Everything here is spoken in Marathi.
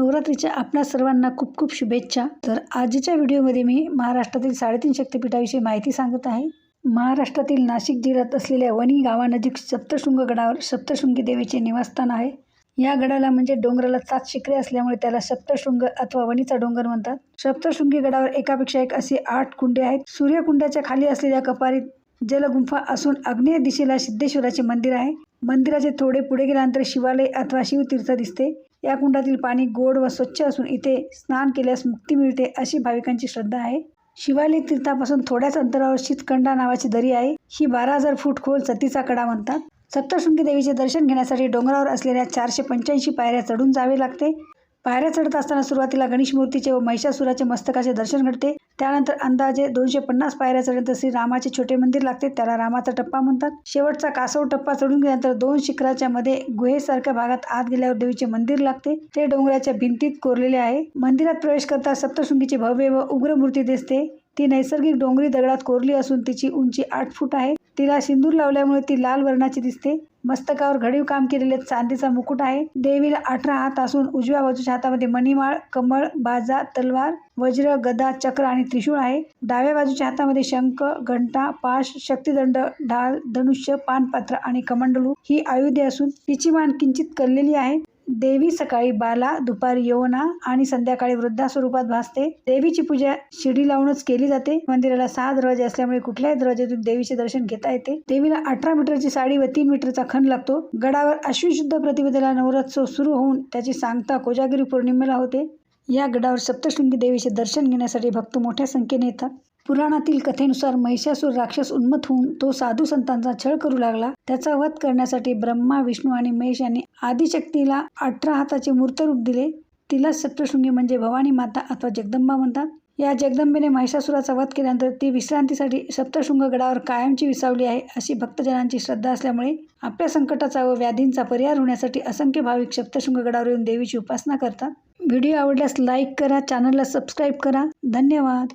नवरात्रीच्या आपणा सर्वांना खूप खूप शुभेच्छा. तर आजच्या व्हिडिओमध्ये मी महाराष्ट्रातील साडेतीन शक्तिपीठाविषयी माहिती सांगत आहे. महाराष्ट्रातील नाशिक जिल्ह्यात असलेल्या वणी गावानजीक सप्तशृंग गडावर सप्तशृंगी देवीचे निवासस्थान आहे. या गडाला म्हणजे डोंगराला सात शिखरे असल्यामुळे त्याला सप्तशृंग अथवा वणीचा डोंगर म्हणतात. सप्तशृंगी गडावर एकापेक्षा एक असे आठ कुंडे आहेत. सूर्यकुंडाच्या खाली असलेल्या कपारीत जलगुंफा असून आग्नेय दिशेला सिद्धेश्वराचे मंदिर आहे. मंदिराचे थोडे पुढे गेल्यानंतर शिवालय अथवा शिवतीर्थ दिसते. या कुंडातील पाणी गोड व स्वच्छ असून इथे स्नान केल्यास मुक्ती मिळते अशी भाविकांची श्रद्धा आहे. शिवालिक तीर्थापासून थोड्याच अंतरावर शीतकंडा नावाची दरी आहे. ही बारा हजार फूट खोल सतीचा कडा म्हणतात. सप्तशृंगी देवीचे दर्शन घेण्यासाठी डोंगरावर असलेल्या चारशे पंच्याऐंशी पायऱ्या चढून जावे लागते. पायऱ्या चढत असताना सुरुवातीला गणेश मूर्तीचे व महिषासुराचे मस्तकाचे दर्शन घडते. त्यानंतर अंदाजे दोनशे पन्नास पायऱ्या चढल्यानंतर श्री रामाचे छोटे मंदिर लागते. त्याला रामाचा टप्पा म्हणतात. शेवटचा कासव टप्पा चढून गेल्यानंतर दोन शिखराच्या मध्ये गुहेसारख्या भागात आत गेल्यावर देवीचे मंदिर लागते. ते डोंगराच्या भिंतीत कोरलेले आहे. मंदिरात प्रवेश करता सप्तशृंगीची भव्य व उग्र मूर्ती दिसते. ती नैसर्गिक डोंगरी दगडात कोरली असून तिची उंची आठ फूट आहे. तिला सिंदूर लावल्यामुळे ती लाल वर्णाची दिसते. मस्तकावर घडीव काम केलेले चांदीचा मुकुट आहे. देवीला अठरा हात असून उजव्या बाजूच्या हातामध्ये मणिमाळ कमळ बाजा तलवार वज्र गदा चक्र आणि त्रिशूळ आहे. डाव्या बाजूच्या हातामध्ये शंख घंटा पाश शक्तिदंड ढाल धनुष्य पानपात्र आणि कमंडलू ही आयुधे असून तिची मान किंचित कललेली आहे. देवी सकाळी बाला दुपारी यवना आणि संध्याकाळी वृद्धा स्वरूपात भासते. देवीची पूजा शिडी लावूनच केली जाते. मंदिराला सहा दरवाजे असल्यामुळे कुठल्याही दरवाज्यातून देवीचे दर्शन घेता येते. देवीला अठरा मीटरची साडी व तीन मीटरचा खण लागतो. गडावर अश्विन शुद्ध प्रतिपदेला नवरात्रोत्सव सुरू होऊन त्याची सांगता कोजागिरी पौर्णिमेला होते. या गडावर सप्तशृंगी देवीचे दर्शन घेण्यासाठी भक्त मोठ्या संख्येने येतात. पुराणातील कथेनुसार महिषासूर राक्षस उन्मत होऊन तो साधू संतांचा छळ करू लागला. त्याचा वध करण्यासाठी ब्रह्मा विष्णू आणि महेश यांनी आदिशक्तीला अठरा हाताचे मूर्तरूप दिले. तिला सप्तशृंगी म्हणजे भवानी माता अथवा जगदंबा म्हणतात. या जगदंबेने महिषासुराचा वध केल्यानंतर ती विश्रांतीसाठी सप्तशृंग गडावर कायमची विसावली आहे अशी भक्तजनांची श्रद्धा असल्यामुळे आपल्या संकटाचा व व्याधींचा परिहार होण्यासाठी असंख्य भाविक सप्तशृंग गडावर येऊन देवीची उपासना करतात. व्हिडिओ आवडल्यास लाईक करा चॅनलला सबस्क्राईब करा. धन्यवाद.